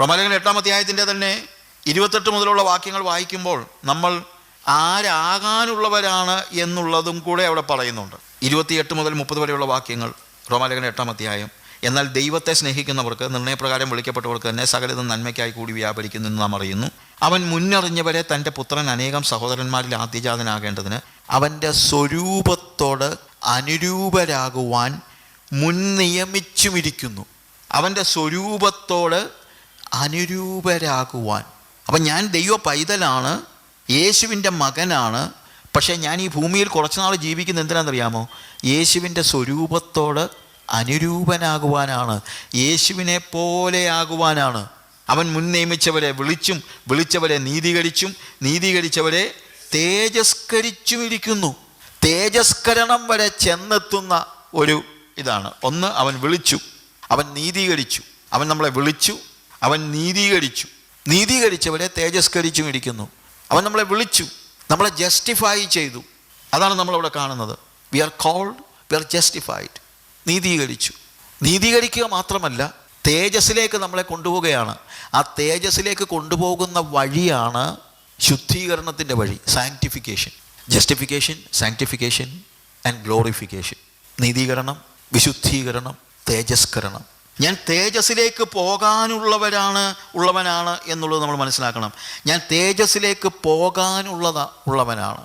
റോമാലേഖന എട്ടാം അധ്യായത്തിന്റെ തന്നെ ഇരുപത്തെട്ട് മുതലുള്ള വാക്യങ്ങൾ വായിക്കുമ്പോൾ നമ്മൾ ആരാകാനുള്ളവരാണ് എന്നുള്ളതും കൂടെ അവിടെ പറയുന്നുണ്ട്. ഇരുപത്തിയെട്ട് മുതൽ മുപ്പത് വരെയുള്ള വാക്യങ്ങൾ റോമാലേഖന എട്ടാം അധ്യായം. എന്നാൽ ദൈവത്തെ സ്നേഹിക്കുന്നവർക്ക് നിർണയപ്രകാരം വിളിക്കപ്പെട്ടവർക്ക് തന്നെ സകലതും നന്മയ്ക്കായി കൂടി വ്യാപരിക്കുന്നു എന്ന് നാം അറിയുന്നു. അവൻ മുന്നറിഞ്ഞവരെ തന്റെ പുത്രൻ അനേകം സഹോദരന്മാരിൽ ആദ്യജാതനാകേണ്ടതിന് അവന്റെ സ്വരൂപത്തോട് അനുരൂപരാകുവാൻ മുൻ നിയമിച്ചുമിരിക്കുന്നു അവന്റെ സ്വരൂപത്തോട് അനുരൂപരാകുവാൻ. അപ്പം ഞാൻ ദൈവ പൈതലാണ് യേശുവിന്റെ മകനാണ് പക്ഷേ ഞാൻ ഈ ഭൂമിയിൽ കുറച്ച് നാൾ ജീവിക്കുന്ന എന്തിനാണെന്നറിയാമോ? യേശുവിന്റെ സ്വരൂപത്തോട് അനുരൂപനാകുവാനാണ് യേശുവിനെ പോലെയാകുവാനാണ് അവൻ മുൻ നിയമിച്ചവരെ വിളിച്ചും വിളിച്ചവരെ നീതീകരിച്ചും നീതീകരിച്ചവരെ തേജസ്കരിച്ചും ഇരിക്കുന്നു തേജസ്കരണം വരെ ചെന്നെത്തുന്ന ഒരു ഇതാണ്. ഒന്ന് അവൻ വിളിച്ചു അവൻ നീതീകരിച്ചു അവൻ നമ്മളെ വിളിച്ചു അവൻ നീതീകരിച്ചു. നീതീകരിച്ചവരെ തേജസ്കരിച്ചും ഇരിക്കുന്നു അവൻ നമ്മളെ വിളിച്ചു. നമ്മളെ ജസ്റ്റിഫൈ ചെയ്തു. അതാണ് നമ്മളവിടെ കാണുന്നത്. We are called we are justified നീതീകരിച്ചു. നീതീകരിക്കുക മാത്രമല്ല തേജസ്സിലേക്ക് നമ്മളെ കൊണ്ടുപോവുകയാണ്. ആ തേജസ്സിലേക്ക് കൊണ്ടുപോകുന്ന വഴിയാണ് ശുദ്ധീകരണത്തിന്റെ വഴി sanctification justification sanctification and glorification നീതീകരണം വിശുദ്ധീകരണം തേജസ്കരണം. ഞാൻ തേജസ്സിലേക്ക് പോകാനുള്ളവരാണ് ഉള്ളവനാണ് എന്നുള്ളത് നമ്മൾ മനസ്സിലാക്കണം. ഞാൻ തേജസ്സിലേക്ക് പോകാനുള്ളതാ ഉള്ളവനാണ്.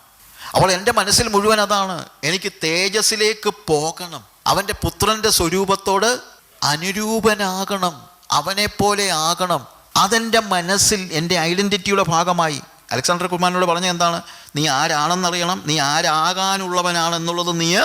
അപ്പോൾ എന്റെ മനസ്സിൽ മുഴുവൻ അതാണ്. എനിക്ക് തേജസ്സിലേക്ക് പോകണം. അവന്റെ പുത്രന്റെ സ്വരൂപത്തോട് അനുരൂപനാകണം. അവനെപ്പോലെ ആകണം. അതെന്റെ മനസ്സിൽ എന്റെ ഐഡന്റിറ്റിയുടെ ഭാഗമായി. അലക്സാണ്ടർ കുമാരനോട് പറഞ്ഞ എന്താണ്? നീ ആരാണെന്നറിയണം. നീ ആരാകാനുള്ളവനാണെന്നുള്ളത് നീ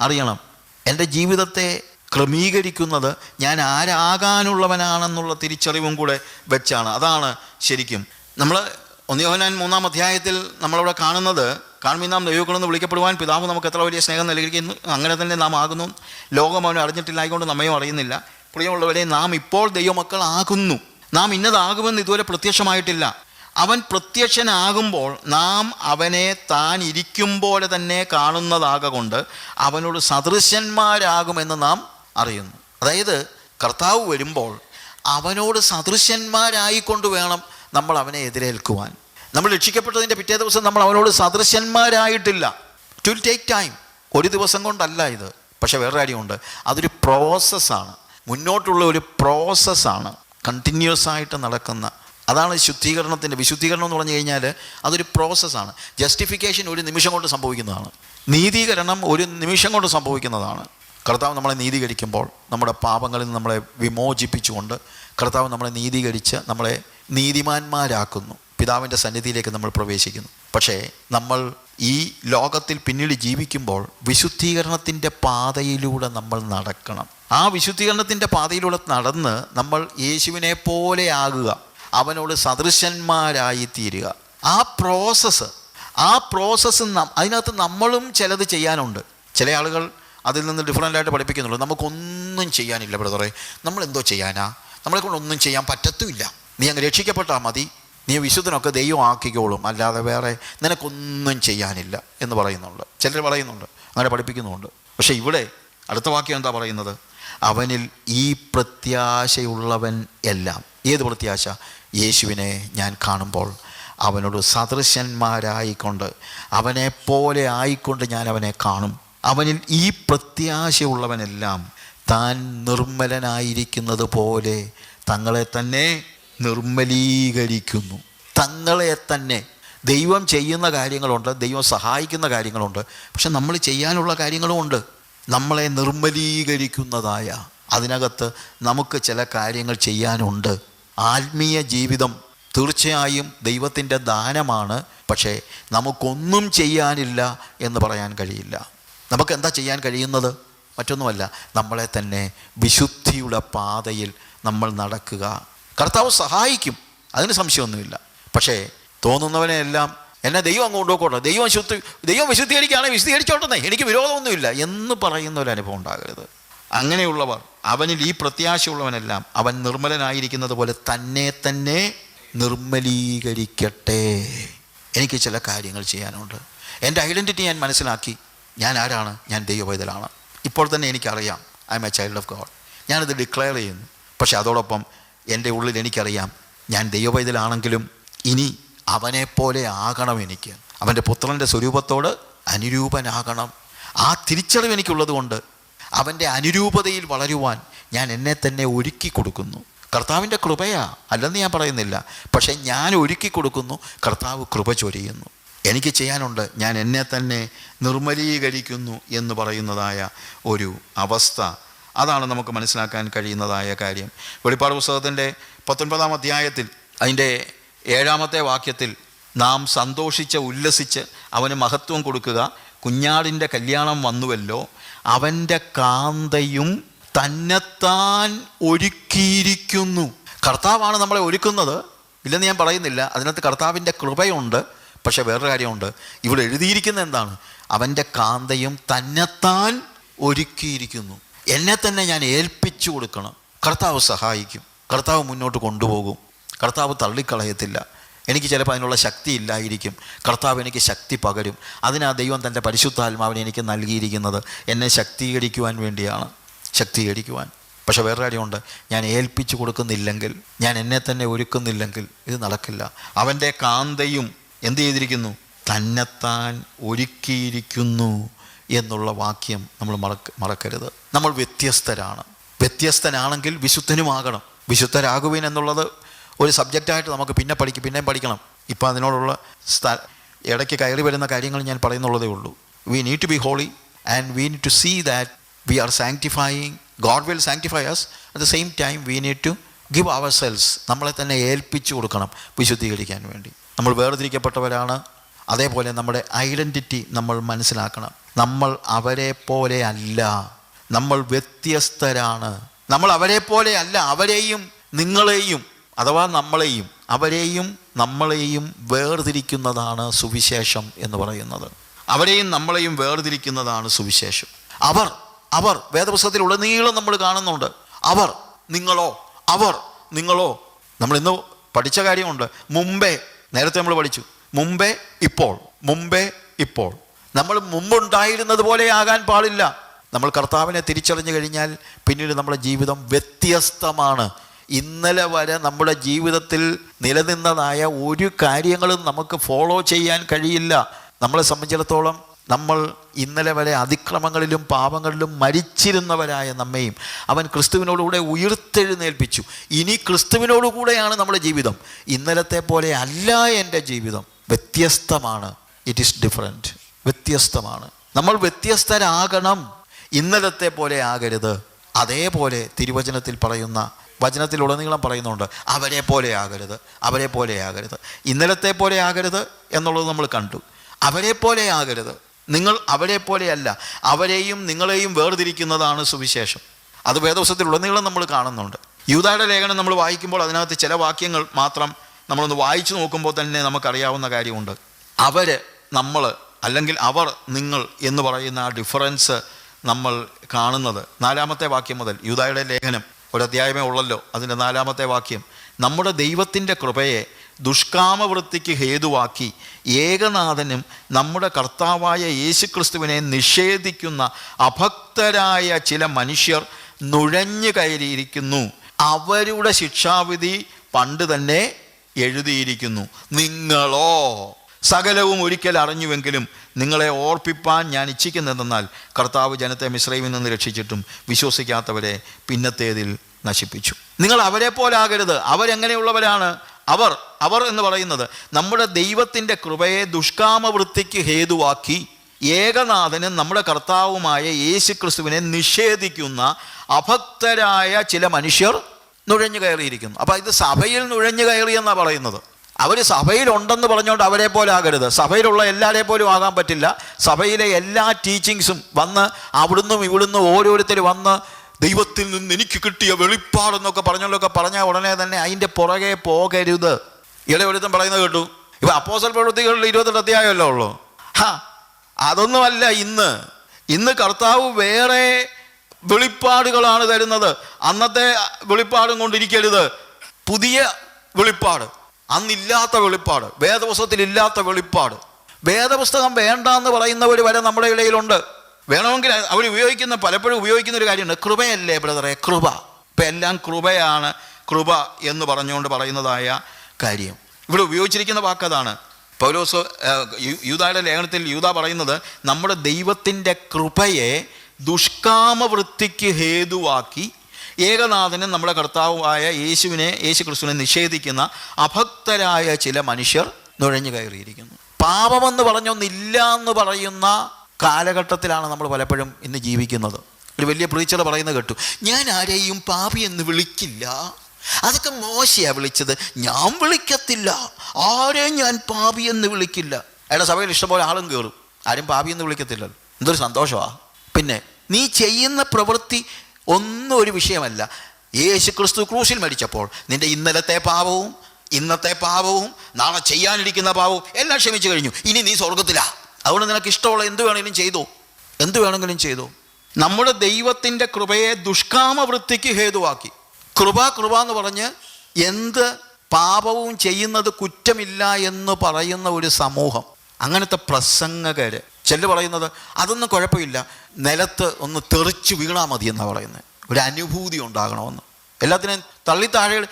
അറിയണം. എന്റെ ജീവിതത്തെ ക്രമീകരിക്കുന്നത് ഞാൻ ആരാകാനുള്ളവനാണെന്നുള്ള തിരിച്ചറിവും കൂടെ വെച്ചാണ്. അതാണ് ശരിക്കും. നമ്മൾ ഒന്നിയോഹനാൻ മൂന്നാം അധ്യായത്തിൽ നമ്മളവിടെ കാണുന്നത് കാണുമ്പോൾ നാം ദൈവങ്ങളെന്ന് വിളിക്കപ്പെടുവാൻ പിതാവ് നമുക്ക് എത്ര വലിയ സ്നേഹം നൽകിയിരിക്കുന്നു? അങ്ങനെ തന്നെ നാം ആകുന്നു. ലോകം അവനെ അറിഞ്ഞിട്ടില്ലായതുകൊണ്ട് നമ്മയും അറിയുന്നില്ല. പ്രിയമുള്ളവരെ നാം ഇപ്പോൾ ദൈവമക്കളാകുന്നു. നാം ഇന്നതാകുമെന്ന് ഇതുവരെ പ്രത്യക്ഷമായിട്ടില്ല. അവൻ പ്രത്യക്ഷനാകുമ്പോൾ നാം അവനെ താൻ ഇരിക്കും പോലെ തന്നെ കാണുന്നതാകൊണ്ട് അവനോട് സദൃശന്മാരാകുമെന്ന് നാം അറിയുന്നു. അതായത് കർത്താവ് വരുമ്പോൾ അവനോട് സദൃശന്മാരായിക്കൊണ്ട് വേണം നമ്മൾ അവനെ എതിരേൽക്കുവാൻ. നമ്മൾ രക്ഷിക്കപ്പെട്ടതിന്റെ പിറ്റേ ദിവസം നമ്മൾ അവനോട് സദൃശന്മാരായിട്ടില്ല. ടു ടേക്ക് ടൈം ഒരു ദിവസം കൊണ്ടല്ല ഇത്. പക്ഷെ വേറെ കാര്യമുണ്ട്. അതൊരു പ്രോസസ്സാണ് മുന്നോട്ടുള്ള ഒരു പ്രോസസ്സാണ് കണ്ടിന്യൂസ് ആയിട്ട് നടക്കുന്ന. അതാണ് ശുദ്ധീകരണത്തിന്റെ വിശുദ്ധീകരണം എന്ന് പറഞ്ഞു കഴിഞ്ഞാൽ അതൊരു പ്രോസസ്സാണ് ജസ്റ്റിഫിക്കേഷൻ ഒരു നിമിഷം കൊണ്ട് സംഭവിക്കുന്നതാണ്. നീതീകരണം ഒരു നിമിഷം കൊണ്ട് സംഭവിക്കുന്നതാണ്. കർത്താവ് നമ്മളെ നീതീകരിക്കുമ്പോൾ നമ്മുടെ പാപങ്ങളിൽ നിന്ന് നമ്മളെ വിമോചിപ്പിച്ചുകൊണ്ട് കർത്താവ് നമ്മളെ നീതീകരിച്ച് നമ്മളെ നീതിമാന്മാരാക്കുന്നു. പിതാവിന്റെ സന്നിധിയിലേക്ക് നമ്മൾ പ്രവേശിക്കുന്നു. പക്ഷേ നമ്മൾ ഈ ലോകത്തിൽ പിന്നീട് ജീവിക്കുമ്പോൾ വിശുദ്ധീകരണത്തിന്റെ പാതയിലൂടെ നമ്മൾ നടക്കണം. ആ വിശുദ്ധീകരണത്തിന്റെ പാതയിലൂടെ നടന്ന് നമ്മൾ യേശുവിനെ പോലെ ആകുക. അവനോട് സദൃശന്മാരായി തീരുക. ആ പ്രോസസ്സ് ആ പ്രോസസ്സ് അതിനകത്ത് നമ്മളും ചിലത് ചെയ്യാനുണ്ട്. ചില ആളുകൾ അതിൽ നിന്ന് ഡിഫറന്റ് ആയിട്ട് പഠിപ്പിക്കുന്നുള്ളൂ. നമുക്കൊന്നും ചെയ്യാനില്ല ബ്രദറെ. നമ്മൾ എന്തോ ചെയ്യാനാ? നമ്മളെ കൊണ്ടൊന്നും ചെയ്യാൻ പറ്റത്തുമില്ല. നീ അങ്ങ് രക്ഷിക്കപ്പെട്ടാൽ മതി. നീ വിശുദ്ധനൊക്കെ ദൈവം ആക്കിക്കോളും. അല്ലാതെ വേറെ നിനക്കൊന്നും ചെയ്യാനില്ല എന്ന് പറയുന്നുണ്ട്. ചിലർ പറയുന്നുണ്ട്. അങ്ങനെ പഠിപ്പിക്കുന്നുണ്ട് പക്ഷേ ഇവിടെ അടുത്ത വാക്യം എന്താ പറയുന്നത്? അവനിൽ ഈ പ്രത്യാശയുള്ളവൻ എല്ലാം. ഏത് പ്രത്യാശ? യേശുവിനെ ഞാൻ കാണുമ്പോൾ അവനോട് സദൃശന്മാരായിക്കൊണ്ട് അവനെ പോലെ ആയിക്കൊണ്ട് ഞാൻ അവനെ കാണും. അവനിൽ ഈ പ്രത്യാശയുള്ളവനെല്ലാം താൻ നിർമ്മലനായിരിക്കുന്നത് പോലെ തങ്ങളെ തന്നെ നിർമ്മലീകരിക്കുന്നു. തങ്ങളെ തന്നെ. ദൈവം ചെയ്യുന്ന കാര്യങ്ങളുണ്ട് ദൈവം സഹായിക്കുന്ന കാര്യങ്ങളുണ്ട്. പക്ഷെ നമ്മൾ ചെയ്യാനുള്ള കാര്യങ്ങളുമുണ്ട് നമ്മളെ നിർമ്മലീകരിക്കുന്നതായ അതിനകത്ത് നമുക്ക് ചില കാര്യങ്ങൾ ചെയ്യാനുണ്ട്. ആത്മീയ ജീവിതം തീർച്ചയായും ദൈവത്തിന്റെ ദാനമാണ്. പക്ഷേ നമുക്കൊന്നും ചെയ്യാനില്ല എന്ന് പറയാൻ കഴിയില്ല. നമുക്ക് എന്താ ചെയ്യാൻ കഴിയുന്നത്? മറ്റൊന്നുമല്ല നമ്മളെ തന്നെ വിശുദ്ധിയുടെ പാതയിൽ നമ്മൾ നടക്കുക. കർത്താവ് സഹായിക്കും അതിന് സംശയമൊന്നുമില്ല. പക്ഷേ തോന്നുന്നവനെല്ലാം എന്നെ ദൈവം അങ്ങ് കൊണ്ടുപോക്കോട്ടെ ദൈവം ശുദ്ധി ദൈവം വിശുദ്ധീകരിക്കുകയാണെങ്കിൽ വിശുദ്ധീകരിച്ചോട്ടെ എനിക്ക് വിരോധമൊന്നുമില്ല എന്ന് പറയുന്ന ഒരു അനുഭവം ഉണ്ടാകരുത്. അങ്ങനെയുള്ളവർ അവനിൽ ഈ പ്രത്യാശയുള്ളവനെല്ലാം അവൻ നിർമ്മലനായിരിക്കുന്നത് പോലെ തന്നെ തന്നെ നിർമ്മലീകരിക്കട്ടെ. എനിക്ക് ചില കാര്യങ്ങൾ ചെയ്യാനുണ്ട്. എന്റെ ഐഡന്റിറ്റി ഞാൻ മനസ്സിലാക്കി. ഞാൻ ആരാണ്? ഞാൻ ദൈവവൈതലാണ് ഇപ്പോൾ തന്നെ എനിക്കറിയാം I am a child of God ഞാനത് ഡിക്ലെയർ ചെയ്യുന്നു. പക്ഷെ അതോടൊപ്പം എന്റെ ഉള്ളിൽ എനിക്കറിയാം ഞാൻ ദൈവവൈതലാണെങ്കിലും ഇനി അവനെപ്പോലെ ആകണം എനിക്ക്. അവന്റെ പുത്രന്റെ സ്വരൂപത്തോട് അനുരൂപനാകണം. ആ തിരിച്ചറിവ് എനിക്കുള്ളത് കൊണ്ട് അവന്റെ അനുരൂപതയിൽ വളരുവാൻ ഞാൻ എന്നെ തന്നെ ഒരുക്കി കൊടുക്കുന്നു. കർത്താവിന്റെ കൃപയാ അല്ലെന്ന് ഞാൻ പറയുന്നില്ല. പക്ഷേ ഞാൻ ഒരുക്കി കൊടുക്കുന്നു കർത്താവ് കൃപ ചൊരിയുന്നു. എനിക്ക് ചെയ്യാനുണ്ട്. ഞാൻ എന്നെ തന്നെ നിർമ്മലീകരിക്കുന്നു എന്ന് പറയുന്നതായ ഒരു അവസ്ഥ. അതാണ് നമുക്ക് മനസ്സിലാക്കാൻ കഴിയുന്നതായ കാര്യം. വെളിപ്പാട് പുസ്തകത്തിന്റെ പത്തൊൻപതാം അധ്യായത്തിൽ അതിന്റെ ഏഴാമത്തെ വാക്യത്തിൽ നാം സന്തോഷിച്ച് ഉല്ലസിച്ച് അവന് മഹത്വം കൊടുക്കുക. കുഞ്ഞാടിന്റെ കല്യാണം വന്നുവല്ലോ. അവന്റെ കാന്തയും തന്നെത്താൻ ഒരുക്കിയിരിക്കുന്നു. കർത്താവാണ് നമ്മളെ ഒരുക്കുന്നത്. ഇല്ലെന്ന് ഞാൻ പറയുന്നില്ല. അതിനകത്ത് കർത്താവിന്റെ കൃപയുണ്ട്. പക്ഷേ വേറൊരു കാര്യമുണ്ട്. ഇവിടെ എഴുതിയിരിക്കുന്ന എന്താണ്? അവന്റെ കാന്തയും തന്നെത്താൻ ഒരുക്കിയിരിക്കുന്നു. എന്നെ തന്നെ ഞാൻ ഏൽപ്പിച്ചു കൊടുക്കണം. കർത്താവ് സഹായിക്കും. കർത്താവ് മുന്നോട്ട് കൊണ്ടുപോകും. കർത്താവ് തള്ളിക്കളയത്തില്ല. എനിക്ക് ചിലപ്പോൾ അതിനുള്ള ശക്തി ഇല്ലായിരിക്കും. കർത്താവ് എനിക്ക് ശക്തി പകരും. അതിനാ ദൈവം തന്റെ പരിശുദ്ധാത്മാവിനെ എനിക്ക് നൽകിയിരിക്കുന്നത്. എന്നെ ശക്തീകരിക്കുവാൻ വേണ്ടിയാണ്. ശക്തീകരിക്കുവാൻ. പക്ഷേ വേറെ കാര്യമുണ്ട്. ഞാൻ ഏൽപ്പിച്ചു കൊടുക്കുന്നില്ലെങ്കിൽ ഞാൻ എന്നെ തന്നെ ഒരുക്കുന്നില്ലെങ്കിൽ ഇത് നടക്കില്ല. അവന്റെ കാന്തയും എന്ത് ചെയ്തിരിക്കുന്നു? തന്നെത്താൻ ഒരുക്കിയിരിക്കുന്നു എന്നുള്ള വാക്യം നമ്മൾ മറക്ക മറക്കരുത്. നമ്മൾ വ്യത്യസ്തരാണ്. വ്യത്യസ്തനാണെങ്കിൽ വിശുദ്ധനുമാകണം. വിശുദ്ധരാകുവിൻ എന്നുള്ളത് ഒരു സബ്ജക്റ്റായിട്ട് നമുക്ക് പിന്നെ പഠിക്കും പിന്നെയും പഠിക്കണം. ഇപ്പം അതിനോടുള്ള സ്ഥ ഇടയ്ക്ക് കയറി വരുന്ന കാര്യങ്ങൾ ഞാൻ പറയുന്നുള്ളതേ ഉള്ളൂ. We need to be holy and we need to see that we are sanctifying God will sanctify us at the same time we need to give ourselves നമ്മളെ തന്നെ ഏൽപ്പിച്ചു കൊടുക്കണം വിശുദ്ധീകരിക്കാൻ വേണ്ടി. നമ്മൾ വേർതിരിക്കപ്പെട്ടവരാണ്. അതേപോലെ നമ്മുടെ ഐഡന്റിറ്റി നമ്മൾ മനസ്സിലാക്കണം. നമ്മൾ അവരെ പോലെ അല്ല. നമ്മൾ വ്യത്യസ്തരാണ്. നമ്മൾ അവരെ പോലെ അല്ല. അവരെയും നിങ്ങളെയും അഥവാ നമ്മളെയും അവരെയും നമ്മളെയും വേർതിരിക്കുന്നതാണ് സുവിശേഷം എന്ന് പറയുന്നത്. അവരെയും നമ്മളെയും വേർതിരിക്കുന്നതാണ് സുവിശേഷം. അവർ അവർ വേദപുസ്തകത്തിൽ ഉടനീളം നമ്മൾ കാണുന്നുണ്ട്. അവർ നിങ്ങളോ അവർ നിങ്ങളോ. നമ്മൾ ഇന്ന് പഠിച്ച കാര്യമുണ്ട്. മുമ്പേ നേരത്തെ നമ്മൾ പഠിച്ചു. മുമ്പേ ഇപ്പോൾ മുമ്പേ ഇപ്പോൾ. നമ്മൾ മുമ്പുണ്ടായിരുന്നത് പോലെ ആകാൻ പാടില്ല. നമ്മൾ കർത്താവിനെ തിരിച്ചറിഞ്ഞു കഴിഞ്ഞാൽ പിന്നീട് നമ്മുടെ ജീവിതം വ്യത്യസ്തമാണ്. ഇന്നലെ വരെ നമ്മുടെ ജീവിതത്തിൽ നിലനിന്നതായ ഒരു കാര്യങ്ങളും നമുക്ക് ഫോളോ ചെയ്യാൻ കഴിയില്ല. നമ്മളെ സംബന്ധിച്ചിടത്തോളം നമ്മൾ ഇന്നലെ വരെ അതിക്രമങ്ങളിലും പാപങ്ങളിലും മരിച്ചിരുന്നവരായ നമ്മയും അവൻ ക്രിസ്തുവിനോടുകൂടെ ഉയർത്തെഴുന്നേൽപ്പിച്ചു. ഇനി ക്രിസ്തുവിനോടുകൂടെയാണ് നമ്മുടെ ജീവിതം. ഇന്നലത്തെ പോലെ അല്ല എന്റെ ജീവിതം. വ്യത്യസ്തമാണ്. ഇറ്റ് ഈസ് ഡിഫറെന്റ് വ്യത്യസ്തമാണ്. നമ്മൾ വ്യത്യസ്തരാകണം. ഇന്നലത്തെ പോലെ ആകരുത്. അതേപോലെ തിരുവചനത്തിൽ പറയുന്ന വചനത്തിൽ ഉടനീളം പറയുന്നുണ്ട് അവരെ പോലെ ആകരുത്. അവരെ പോലെ ആകരുത്. ഇന്നലത്തെ പോലെ ആകരുത് എന്നുള്ളത് നമ്മൾ കണ്ടു. അവരെ പോലെ ആകരുത്. നിങ്ങൾ അവരെ പോലെയല്ല അവരെയും നിങ്ങളെയും വേർതിരിക്കുന്നതാണ് സുവിശേഷം. അത് വേദവസത്തിലുടനീളം നമ്മൾ കാണുന്നുണ്ട്. യൂതായുടെ ലേഖനം നമ്മൾ വായിക്കുമ്പോൾ അതിനകത്ത് ചില വാക്യങ്ങൾ മാത്രം നമ്മളൊന്ന് വായിച്ചു നോക്കുമ്പോൾ തന്നെ നമുക്കറിയാവുന്ന കാര്യമുണ്ട്. അവർ നമ്മൾ അല്ലെങ്കിൽ അവർ നിങ്ങൾ എന്ന് പറയുന്ന ആ ഡിഫറൻസ് നമ്മൾ കാണുന്നത്. നാലാമത്തെ വാക്യം മുതൽ യൂതായുടെ ലേഖനം ഒരു അധ്യായമേ ഉള്ളല്ലോ അതിന്റെ നാലാമത്തെ വാക്യം. നമ്മുടെ ദൈവത്തിന്റെ കൃപയെ ദുഷ്കാമവൃത്തിക്ക് ഹേതുവാക്കി ഏകനാഥനും നമ്മുടെ കർത്താവായ യേശുക്രിസ്തുവിനെ നിഷേധിക്കുന്ന അഭക്തരായ ചില മനുഷ്യർ നുഴഞ്ഞു കയറിയിരിക്കുന്നു. അവരുടെ ശിക്ഷാവിധി പണ്ട് തന്നെ എഴുതിയിരിക്കുന്നു. നിങ്ങളോ? സകലവും ഒരിക്കൽ അറിഞ്ഞുവെങ്കിലും നിങ്ങളെ ഓർപ്പിപ്പാൻ ഞാൻ ഇച്ഛിക്കുന്നതെന്നാൽ കർത്താവ് ജനത്തെ മിശ്രയിൽ നിന്ന് രക്ഷിച്ചിട്ടും വിശ്വസിക്കാത്തവരെ പിന്നത്തേതിൽ നശിപ്പിച്ചു. നിങ്ങൾ അവരെ പോലാകരുത് അവരെങ്ങനെയുള്ളവരാണ്? അവർ അവർ എന്ന് പറയുന്നത് നമ്മുടെ ദൈവത്തിന്റെ കൃപയെ ദുഷ്കാമവൃത്തിക്ക് ഹേതുവാക്കി ഏകനാഥനും നമ്മുടെ കർത്താവുമായ യേശു ക്രിസ്തുവിനെ നിഷേധിക്കുന്ന അഭക്തരായ ചില മനുഷ്യർ നുഴഞ്ഞു കയറിയിരിക്കുന്നു അപ്പോൾ ഇത് സഭയിൽ നുഴഞ്ഞു കയറി എന്നാണ് പറയുന്നത്? അവർ സഭയിലുണ്ടെന്ന് പറഞ്ഞുകൊണ്ട് അവരെ പോലെ ആകരുത്. സഭയിലുള്ള എല്ലാവരെ പോലും ആകാൻ പറ്റില്ല. സഭയിലെ എല്ലാ ടീച്ചിങ്സും വന്ന് അവിടുന്നും ഇവിടുന്നും ഓരോരുത്തർ വന്ന് ദൈവത്തിൽ നിന്ന് എനിക്ക് കിട്ടിയ വെളിപ്പാടെന്നൊക്കെ പറഞ്ഞോണ്ടൊക്കെ പറഞ്ഞ ഉടനെ തന്നെ അതിന്റെ പുറകെ പോകരുത്. ഇളയൊരുത്തൻ പറയുന്നത് കേട്ടു. ഇപ്പം അപ്പോസൽ പ്രവൃത്തികളിൽ ഇരുപത്തെട്ട് അധ്യായമല്ലോ ഉള്ളൂ? ഹാ അതൊന്നുമല്ല ഇന്ന്. ഇന്ന് കർത്താവ് വേറെ വെളിപ്പാടുകളാണ് തരുന്നത്. അന്നത്തെ വെളിപ്പാടും കൊണ്ടിരിക്കരുത്. പുതിയ വെളിപ്പാട്. അന്നില്ലാത്ത വെളിപ്പാട് വേദപുസ്തകത്തിൽ ഇല്ലാത്ത വെളിപ്പാട്. വേദപുസ്തകം വേണ്ട എന്ന് പറയുന്നവർ വരെ നമ്മുടെ ഇടയിലുണ്ട്. വേണമെങ്കിൽ അവർ ഉപയോഗിക്കുന്ന പലപ്പോഴും ഉപയോഗിക്കുന്ന ഒരു കാര്യമുണ്ട്. കൃപയല്ലേ ബ്രദറെ? കൃപ. ഇപ്പം എല്ലാം കൃപയാണ്. കൃപ എന്ന് പറഞ്ഞുകൊണ്ട് പറയുന്നതായ കാര്യം. ഇവിടെ ഉപയോഗിച്ചിരിക്കുന്ന വാക്കതാണ് പൗലോസ് യൂതായുടെ ലേഖനത്തിൽ യൂത പറയുന്നത് നമ്മുടെ ദൈവത്തിന്റെ കൃപയെ ദുഷ്കാമവൃത്തിക്ക് ഹേതുവാക്കി ഏകനാഥനും നമ്മുടെ കർത്താവുമായ യേശുവിനെ യേശു ക്രിസ്തുവിനെ നിഷേധിക്കുന്ന അഭക്തരായ ചില മനുഷ്യർ നുഴഞ്ഞു കയറിയിരിക്കുന്നു. പാപമെന്ന് പറഞ്ഞൊന്നില്ല എന്ന് പറയുന്ന കാലഘട്ടത്തിലാണ് നമ്മൾ പലപ്പോഴും ഇന്ന് ജീവിക്കുന്നത്. ഒരു വലിയ പ്രീച്ചർ പറയുന്നത് കേട്ടു ഞാൻ ആരെയും പാപി എന്ന് വിളിക്കില്ല. അതൊക്കെ മോശയാ വിളിച്ചത്. ഞാൻ വിളിക്കത്തില്ല. ആരെയും ഞാൻ പാപി എന്ന് വിളിക്കില്ല? അയാളുടെ സഭയിൽ ഇഷ്ടംപോലെ ആളും കയറും ആരും പാപി എന്ന് വിളിക്കത്തില്ലല്ലോ. എന്തൊരു സന്തോഷമാണ് പിന്നെ നീ ചെയ്യുന്ന പ്രവൃത്തി ഒന്നും ഒരു വിഷയമല്ല. യേശു ക്രിസ്തു ക്രൂശിൽ മരിച്ചപ്പോൾ നിന്റെ ഇന്നലത്തെ പാപവും ഇന്നത്തെ പാപവും നാളെ ചെയ്യാനിരിക്കുന്ന പാപവും എല്ലാം ക്ഷമിച്ചു കഴിഞ്ഞു. ഇനി നീ സ്വർഗത്തിലാ അതുകൊണ്ട് നിനക്ക് ഇഷ്ടമുള്ള എന്ത് വേണമെങ്കിലും ചെയ്തോ. എന്ത് വേണമെങ്കിലും ചെയ്തോ. നമ്മുടെ ദൈവത്തിന്റെ കൃപയെ ദുഷ്കാമവൃത്തിക്ക് ഹേതുവാക്കി. കൃപ കൃപ എന്ന് പറഞ്ഞ് എന്ത് പാപവും ചെയ്യുന്നത് കുറ്റമില്ല എന്ന് പറയുന്ന ഒരു സമൂഹം. അങ്ങനത്തെ പ്രസംഗകര് ചിലർ പറയുന്നത് അതൊന്നും കുഴപ്പമില്ല. നിലത്ത് ഒന്ന് തെറിച്ച് വീണാൽ മതി എന്നാണ് പറയുന്നത്. ഒരു അനുഭൂതി ഉണ്ടാകണമെന്ന്. എല്ലാത്തിനും തള്ളി താഴെ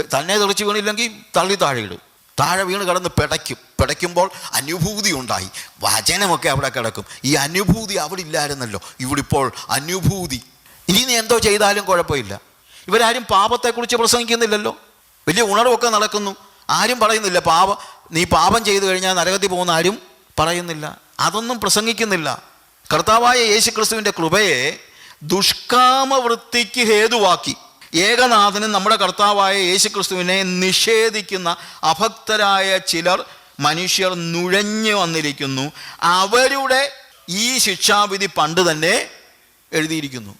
തന്നെ തെറിച്ച് വീണില്ലെങ്കിൽ തള്ളി താഴെ ഇടും. താഴെ വീണ് കിടന്ന് പിടയ്ക്കും. പിടയ്ക്കുമ്പോൾ അനുഭൂതി ഉണ്ടായി. വചനമൊക്കെ അവിടെ കിടക്കും. ഈ അനുഭൂതി അവിടെ ഇല്ലായിരുന്നല്ലോ. ഇവിടെ ഇപ്പോൾ അനുഭൂതി. ഇനി നീ എന്തോ ചെയ്താലും കുഴപ്പമില്ല. ഇവരാരും പാപത്തെക്കുറിച്ച് പ്രസംഗിക്കുന്നില്ലല്ലോ. വലിയ ഉണർവൊക്കെ നടക്കുന്നു. ആരും പറയുന്നില്ല പാപം നീ പാപം ചെയ്തു കഴിഞ്ഞാൽ നരകത്തിൽ പോകുന്ന ആരും പറയുന്നില്ല അതൊന്നും പ്രസംഗിക്കുന്നില്ല. കർത്താവായ യേശു ക്രിസ്തുവിന്റെ കൃപയെ ദുഷ്കാമവൃത്തിക്ക് ഹേതുവാക്കി. ഏകനാഥനും നമ്മുടെ കർത്താവായ യേശു ക്രിസ്തുവിനെ നിഷേധിക്കുന്ന അഭക്തരായ ചിലർ മനുഷ്യർ നുഴഞ്ഞു വന്നിരിക്കുന്നു. അവരുടെ ഈ ശിക്ഷാവിധി പണ്ട് തന്നെ എഴുതിയിരിക്കുന്നു.